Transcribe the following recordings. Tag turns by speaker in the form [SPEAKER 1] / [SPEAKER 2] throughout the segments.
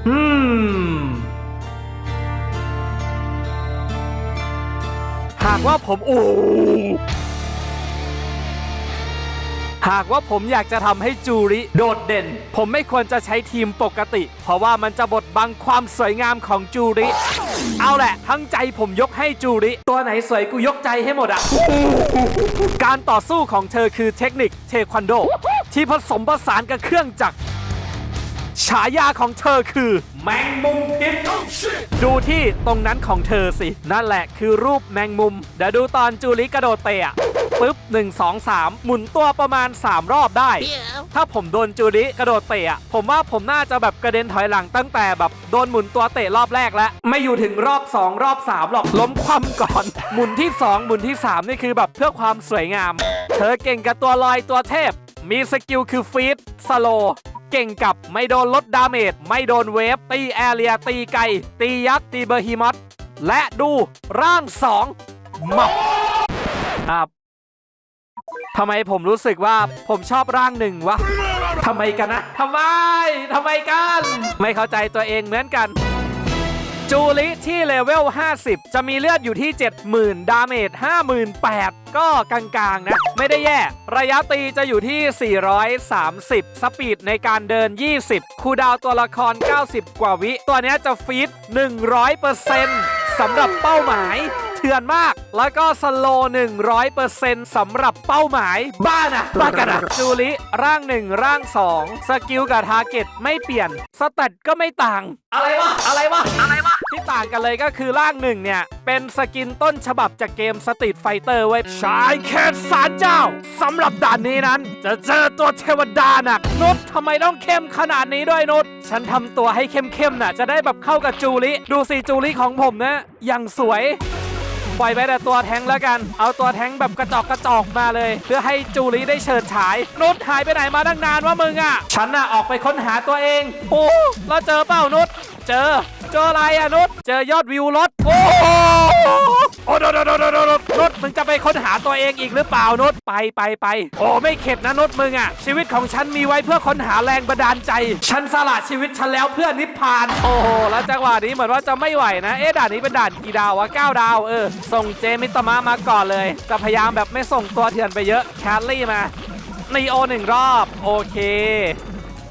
[SPEAKER 1] หากว่าผมโอ้หากว่าผมอยากจะทำให้จูริโดดเด่น ผมไม่ควรจะใช้ทีมปกติ เพราะว่ามันจะบดบังความสวยงามของจูริ เอาแหละ ทั้งใจผมยกให้จูริ ตัวไหนสวยกูยกใจให้หมดอะ การต่อสู้ของเธอคือเทคนิคเทควันโด ที่ผสมผสานกับเครื่องจักร ฉายาของเธอคือ แมงมุมพิษดูที่ตรงนั้นของเธอสิ นั่นแหละคือรูปแมงมุม เดี๋ยวดูตอนจูริกระโดดเตะอะปึ๊บ1 2 3 หมุนตัวประมาณ 3 รอบได้ ถ้าผมโดนจูริกระโดดเตะอะผมว่าผมน่าจะแบบกระเด็นถอยหลังตั้งแต่แบบโดนหมุนตัวเตะรอบแรกแล้ว ไม่อยู่ถึงรอบ 2 รอบ 3 หรอกล้มคว่ำก่อน หมุนที่ 2 หมุนที่ 3 นี่คือแบบเพื่อความสวยงาม เธอเก่งกับตัวลอยตัวเทพ มีสกิลคือฟีดสโล เก่งกับไม่โดนลดดาเมจไม่โดนเวฟตีแอเรียตีไก่ ตียักษ์ตีเบอร์ฮิมัสและดูร่างสองมับครับทำไมผมรู้สึกว่าผมชอบร่างหนึ่งวะทำไมกันนะทำไมทำไมกัน ไม่เข้าใจตัวเองเหมือนกัน จูริที่เลเวล 50 จะมีเลือดอยู่ที่ 70,000 ดาเมจ 58,000 ก็กลางๆ นะ ไม่ได้แย่ ระยะตีจะอยู่ที่ 430 สปีดในการเดิน 20 คูดาวตัวละคร 90 กว่าวิ ตัวนี้จะฟีด 100%สำหรับเป้าหมาย เถื่อนมาก แล้วก็สโล100%สำหรับเป้าหมาย บ้านะบ้ากันอะจูริร่างหนึ่งร่าง 2 สกิลกับทาร์เก็ตไม่เปลี่ยนสแตตก็ไม่ต่าง อะไรวะ อะไรวะ อะไรวะ ที่ต่างกันเลยก็คือร่างหนึ่งเนี่ย เป็นสกินต้นฉบับจากเกมสตรีทไฟเตอร์เว้ยชายแค้นสารเจ้าสำหรับด่านนี้นั้น จะเจอตัวเทวดาหนักนุชทำไมต้องเข้มขนาดนี้ด้วยนุชฉันทำตัวให้เข้มๆน่ะจะได้แบบเข้ากับจูริดูสิจูริของผมนะยังสวย ปล่อยไปแต่ตัวแท้งแล้วกัน เอาตัวแท้งแบบกระจอกกระจอกมาเลย เพื่อให้จูริได้เฉิดฉายนุชหายไปไหนมาตั้งนานวะมึงอะ ฉันน่ะออกไปค้นหาตัวเอง โอ้แล้วเจอเปล่านุชเจอ เจออะไรอะนุชเจอยอดวิวรถโอ้โหโอ้โดดโดดโดดโดดโดมึงจะไปค้นหาตัวเองอีกหรือเปล่านุชไปไปไป โอ้ไม่เข็ดนะนุชมึงอะ ชีวิตของฉันมีไว้เพื่อค้นหาแรงบันดาลใจ ฉันสละชีวิตฉันแล้วเพื่อนิพพาน โอ้โหแล้วจังหวะนี้เหมือนว่าจะไม่ไหวนะเอ๊ะด่านนี้เป็นด่านกี่ดาววะ9ดาวเออส่งเจมิตมะมาก่อนเลย จะพยายามแบบไม่ส่งตัวเถื่อนไปเยอะแคลรี่มานีโอหนึ่งรอบ โอเค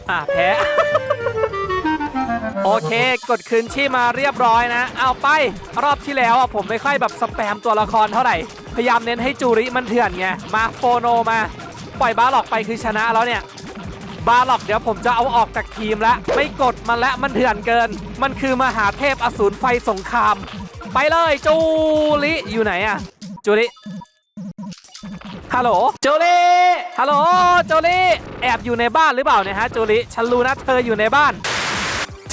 [SPEAKER 1] อะแพ้ โอเค กดคืนชีพมาเรียบร้อยนะ เอาไปรอบที่แล้วอะผมไม่ค่อยแบบสแปมตัวละครเท่าไหร่ พยายามเน้นให้จูริมันเถื่อนไง มาโฟโนมา ปล่อยบาหลอกไปคือชนะแล้วเนี่ย บาหลอกเดี๋ยวผมจะเอาออกจากทีมแล้วไม่กดมันและมันเถื่อนเกิน มันคือมหาเทพอสูรไฟสงคราม ไปเลยจูริอยู่ไหนอะจูริฮัลโหลจูริฮัลโหลจูริแอบอยู่ในบ้านหรือเปล่าเนี่ยฮะจูริฉันรู้นะเธออยู่ในบ้าน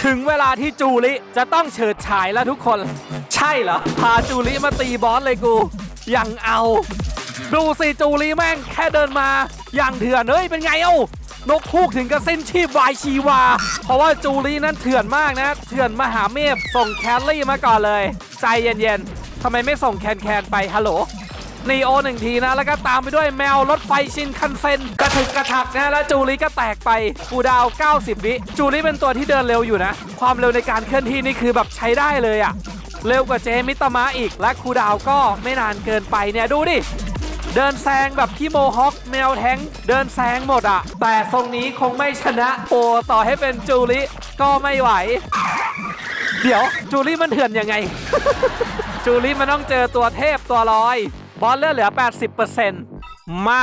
[SPEAKER 1] ถึงเวลาที่จูริจะต้องเฉิดฉายแล้วทุกคน ใช่เหรอ พาจูริมาตีบอสเลยกู ยังเอา ดูสิจูริแม่งแค่เดินมา อย่างเถื่อนเฮ้ยเป็นไงเอ้านกคูกถึงกับเส้นชีพวายชีวา เพราะว่าจูรินั้นเถื่อนมากนะ เถื่อนมหาเมฆส่งแคลรี่มาก่อนเลย ใจเย็นๆทำไมไม่ส่งแคนแคนไปฮัลโหล นีโอหนึ่งทีนะ แล้วก็ตามไปด้วยแมวรถไฟชินคันเซ็นกระถึกกระถักนะแล้วจูริก็แตกไปกูดาว 90 วิ จูริเป็นตัวที่เดินเร็วอยู่นะ ความเร็วในการเคลื่อนที่นี่คือแบบใช้ได้เลยอะเร็วกว่าเจมิตมะอีก และคูดาวก็ไม่นานเกินไปเนี่ยดูดิเดินแซงแบบพี่โมฮอคแมวแทงเดินแซงหมดอะแต่ทรงนี้คงไม่ชนะโอต่อให้เป็นจูริก็ไม่ไหว เดี๋ยวจูริมันเถื่อนยังไง จูริมันต้องเจอตัวเทพตัวลอย บอลเลือดเหลือ 80%มา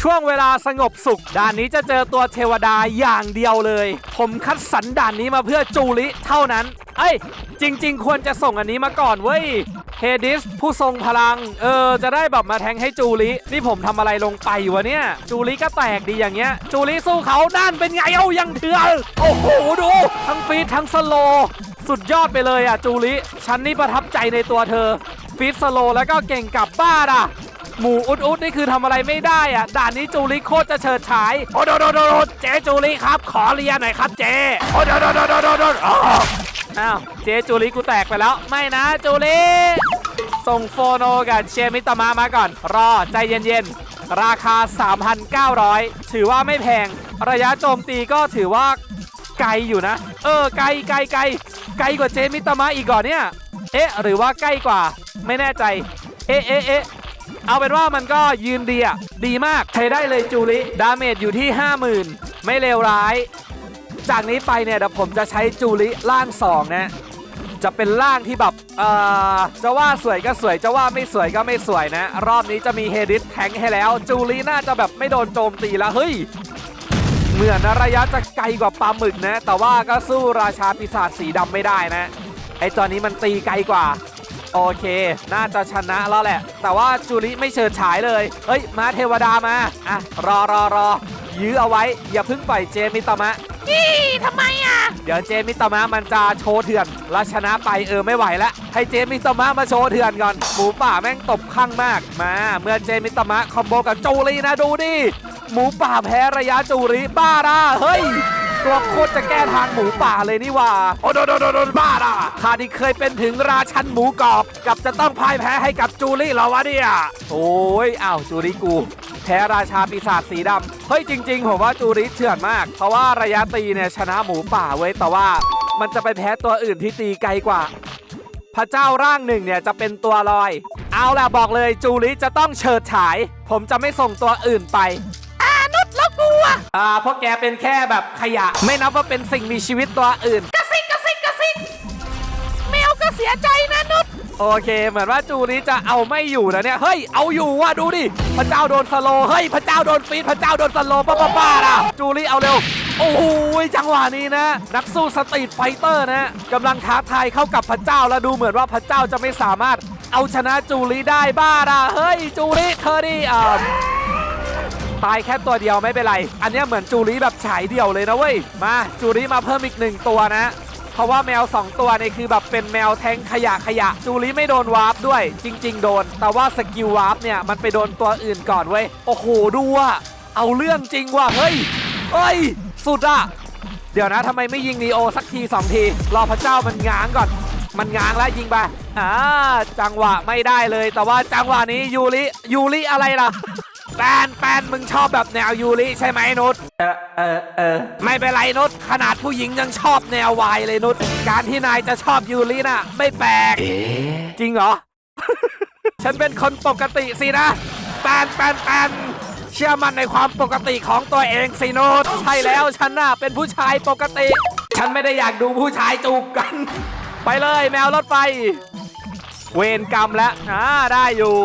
[SPEAKER 1] ช่วงเวลาสงบสุข ด่านนี้จะเจอตัวเทวดาอย่างเดียวเลย ผมคัดสรรด่านนี้มาเพื่อจูริเท่านั้น เอ้ย จริง ๆ ควรจะส่งอันนี้มาก่อนเว้ยเฮดิสผู้ทรงพลัง เออ จะได้แบบมาแทงให้จูรินี่ผมทำอะไรลงไปวะเนี่ย จูริก็แตกดีอย่างเงี้ย จูริสู้เขาด้านเป็นไงเอ้ายังเถื่อนโอ้โห ดู ทั้งฟีดทั้งสโล สุดยอดไปเลยอะจูริฉันนี่ประทับใจในตัวเธอ ฟีดสโลแล้วก็เก่งกับบ้าอะหมูอุดอุดนี่คือทำอะไรไม่ได้อะด่านนี้จูริโคตรจะเฉิดฉายโอ้โดโดโดโดเจจูริครับ ขอเรียนหน่อยครับเจโอ้โดโดโดโดโดโดอ้าวอ้าวเจจูริกูแตกไปแล้ว ไม่นะจูริส่งโฟโนกับเชมิตามะมาก่อน รอใจเย็นๆ ราคา 3,900 ถือว่าไม่แพง ระยะโจมตีก็ถือว่าไกลอยู่นะ เออไกลไกลไกลไกลกว่าเจมิตามะอีกก่อนเนี่ย เอ๊ะ หรือว่าใกล้กว่า ไม่แน่ใจ เอ๊ะเอ๊ะเอ๊ะเอาเป็นว่ามันก็ยืนดีอะดีมากใช้ได้เลยจูริดาเมจอยู่ที่ 50,000 ไม่เลวร้าย จากนี้ไปเนี่ยเดี๋ยวผมจะใช้จูริล่างสองนะจะเป็นร่างที่แบบเอ่อจะว่าสวยก็สวยจะว่าไม่สวยก็ไม่สวยนะ รอบนี้จะมีเฮดิสแทงให้แล้ว จูลีน่าจะแบบไม่โดนโจมตีแล้วเฮ้ย เหมือนระยะจะไกลกว่าปลาหมึกนะ แต่ว่าก็สู้ราชาปีศาจสีดำไม่ได้นะ ไอตัวนี้มันตีไกลกว่า โอเค น่าจะชนะแล้วแหละ แต่ว่าจูริไม่เชิดฉายเลยเฮ้ย มาเทวดามา อะ รอรอรอยื้อเอาไว้ อย่าเพิ่งปล่อยเจมิตามะนี่ทำไมอะ เดี๋ยวเจมิตามะมันจะโชว์เถื่อนแล้วชนะไปเออไม่ไหวแล้วให้เจมิตามะมาโชว์เถื่อนก่อนหมูป่าแม่งตบข้างมากมา เมื่อเจมิตามะคอมโบกับจูรีนะดูดิหมูป่าแพ้ระยะจูรีบ้าด่าเฮ้ย ตัวโคตรจะแก้ทางหมูป่าเลยนี่หว่า โอ้โดนโดนโดนโดนบ้าด่าข้าที่เคยเป็นถึงราชันหมูกรอบ กับจะต้องพ่ายแพ้ให้กับจูรี่เหรอวะเนี่ย โอ้ยอ้าวจูรี่กูแพ้ราชาปีศาจสีดำเฮ้ยจริง ๆ ผมว่าจูริเถื่อนมาก เพราะว่าระยะตีเนี่ยชนะหมูป่าเว้ยแต่ว่ามันจะไปแพ้ตัวอื่นที่ตีไกลกว่า พระเจ้าร่างหนึ่งเนี่ยจะเป็นตัวลอย เอาล่ะบอกเลยจูริจะต้องเฉิดฉาย ผมจะไม่ส่งตัวอื่นไปอานุษแล้ วกูอะอ่าเพราะแกเป็นแค่แบบขยะ ไม่นับว่าเป็นสิ่งมีชีวิตตัวอื่น กระซิกกระซิกกระซิกแมวก็เสียใจนะนุษโอเค เหมือนว่าจูริจะเอาไม่อยู่นะเนี่ย เฮ้ย เอาอยู่ว่ะดูดิ พระเจ้าโดนสโลว์เฮ้ย พระเจ้าโดนฟีดพระเจ้าโดนสโลว์ป้าป้าป้าล่ะ จูริเอาเร็ว โอ้โห จังหวะนี้นะ นักสู้สตรีทไฟเตอร์นะกำลังท้าทายเข้ากับพระเจ้าแล้วดูเหมือนว่าพระเจ้าจะไม่สามารถเอาชนะจูริได้บ้าล่ะ เฮ้ย จูริเธอดิอ่า ตายแค่ตัวเดียวไม่เป็นไร อันนี้เหมือนจูริแบบฉายเดี่ยวเลยนะเว้ย มาจูริมาเพิ่มอีกหนึ่งตัวนะเพราะว่าแมว 2 ตัวเนี่ยคือแบบเป็นแมวแทงขยะขยะ จูริไม่โดนวาร์ปด้วย จริง ๆ โดน แต่ว่าสกิลวาร์ปเนี่ยมันไปโดนตัวอื่นก่อนเว้ย โอ้โหดูว่ะเอาเรื่องจริงว่ะเฮ้ยเฮ้ย สุดอะเดี๋ยวนะทำไมไม่ยิงนีโอสักทีสองที รอพระเจ้ามันง้างก่อน มันง้างแล้วยิงไปอ่าจังหวะไม่ได้เลย แต่ว่าจังหวะนี้ยูริยูริอะไรล่ะ แปนแปนมึงชอบแบบแนวยูริใช่ไหมนุชเออเออเออไม่เป็นไรนุชขนาดผู้หญิงยังชอบแนววายเลยนุชการที่นายจะชอบยูริน่ะ ไม่แปลกจริงเหรอ ฉันเป็นคนปกติสินะแปนแปนแปนเชื่อมั่นในความปกติของตัวเองสินุชใช่แล้วฉันน่ะเป็นผู้ชายปกติ ฉันไม่ได้อยากดูผู้ชายจูบกัน ไปเลยแมวรถไฟ เวรกรรมแล้วอ่าได้อยู่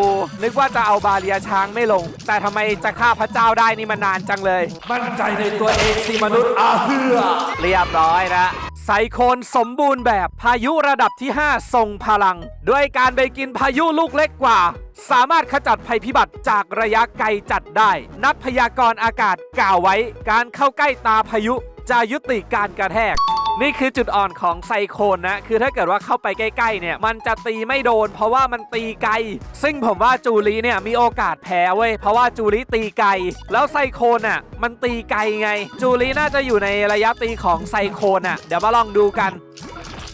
[SPEAKER 1] นึกว่าจะเอาบาเรียช้างไม่ลง แต่ทำไมจะฆ่าพระเจ้าได้นี่มันนานจังเลย มั่นใจในตัวเองสิมนุษย์อาเฮือเรียบร้อยนะไซโคนสมบูรณ์แบบพายุระดับที่ 5 ทรงพลัง ด้วยการไปกินพายุลูกเล็กกว่า สามารถขจัดภัยพิบัติจากระยะไกลจัดได้ นักพยากรณ์อากาศกล่าวไว้ การเข้าใกล้ตาพายุจะยุติการกระแทก นี่คือจุดอ่อนของไซโคนนะ คือถ้าเกิดว่าเข้าไปใกล้ๆเนี่ย มันจะตีไม่โดน เพราะว่ามันตีไกล ซึ่งผมว่าจูรีเนี่ยมีโอกาสแพ้เว้ย เพราะว่าจูรีตีไกล แล้วไซโคนอะมันตีไกลไง จูรีน่าจะอยู่ในระยะตีของไซโคนอะ เดี๋ยวมาลองดูกัน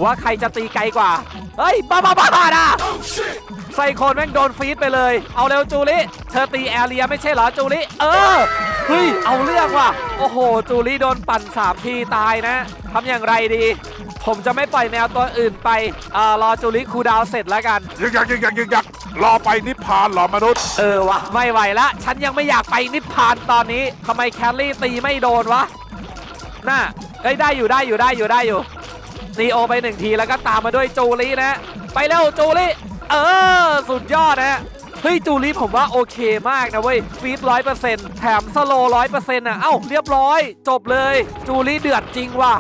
[SPEAKER 1] ว่าใครจะตีไกลกว่า เฮ้ยบ้าบ้าบ้าบ้านะไซโคนแม่งโดนฟีดไปเลย เอาเร็วจูริเธอตีแอเรียไม่ใช่เหรอจูริเออ เฮ้ย เอาเรื่องว่ะ โอ้โห จูริโดนปั่น 3 ทีตายนะ ทำอย่างไรดี ผมจะไม่ปล่อยแมวตัวอื่นไปอ่ารอจูริคูลดาวน์เสร็จแล้วกัน
[SPEAKER 2] ยึกยักยึกยักยึกยักรอไปนิพพานเหรอมนุษย์
[SPEAKER 1] เออวะไม่ไหวละ ฉันยังไม่อยากไปนิพพานตอนนี้ทำไมแคลรี่ตีไม่โดนวะ น่าเอ้ยได้อยู่ได้อยู่ได้อยู่ได้อยู่นีโอไปหนึ่งทีแล้วก็ตามมาด้วยจูลี่นะ ไปเร็วจูลี่ เออ สุดยอดนะ เฮ้ยจูลี่ผมว่าโอเคมากนะเว้ยฟีดร้อยเปอร์เซ็นต์แถมสโลร้อยเปอร์เซ็นต์อะเอ้าเรียบร้อย จบเลย จูลี่เดือดจริงว่ะ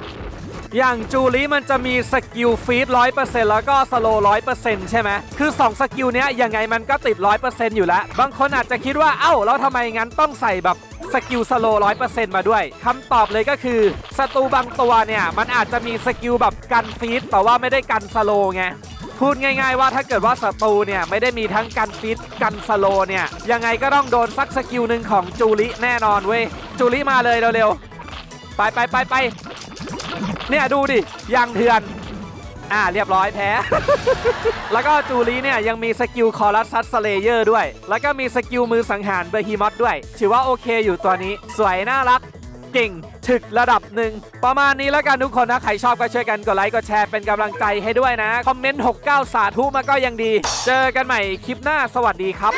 [SPEAKER 1] อย่างจูลี่มันจะมีสกิลฟีดร้อยเปอร์เซ็นต์แล้วก็สโลร้อยเปอร์เซ็นต์ใช่ไหมคือ 2 สกิลเนี้ยยังไงมันก็ติดร้อยเปอร์เซ็นต์อยู่แล้ว บางคนอาจจะคิดว่า เอ้า แล้วทำไมงั้นต้องใส่แบบสกิลสโลร้อยเปอร์เซ็นต์มาด้วยคำตอบเลยก็คือศัตรูบางตัวเนี่ย มันอาจจะมีสกิลแบบกันฟีดแต่ว่าไม่ได้กันสโลไง พูดง่าย ๆ ว่าถ้าเกิดว่าศัตรูเนี่ยไม่ได้มีทั้งกันฟิตกันสโลเนี่ยยังไงก็ต้องโดนสักสกิลหนึ่งของจูริแน่นอนเว้ยจูริมาเลยเร็วๆไปไปไปไปเนี่ยดูดิยังเถื่อนอ่าเรียบร้อยแพ้ แล้วก็จูริเนี่ยยังมีสกิลคอรัสซัสสเลเยอร์ด้วย แล้วก็มีสกิลมือสังหารเบอร์ฮีมอสด้วย ถือว่าโอเคอยู่ตัวนี้ สวยน่ารัก เก่งถึกระดับหนึ่งประมาณนี้แล้วกันทุกคนนะ ใครชอบก็ช่วยกันกดไลค์กดแชร์เป็นกำลังใจให้ด้วยนะ คอมเมนต์ 69 สาธุมาก็ยังดี เจอกันใหม่คลิปหน้าสวัสดีครับ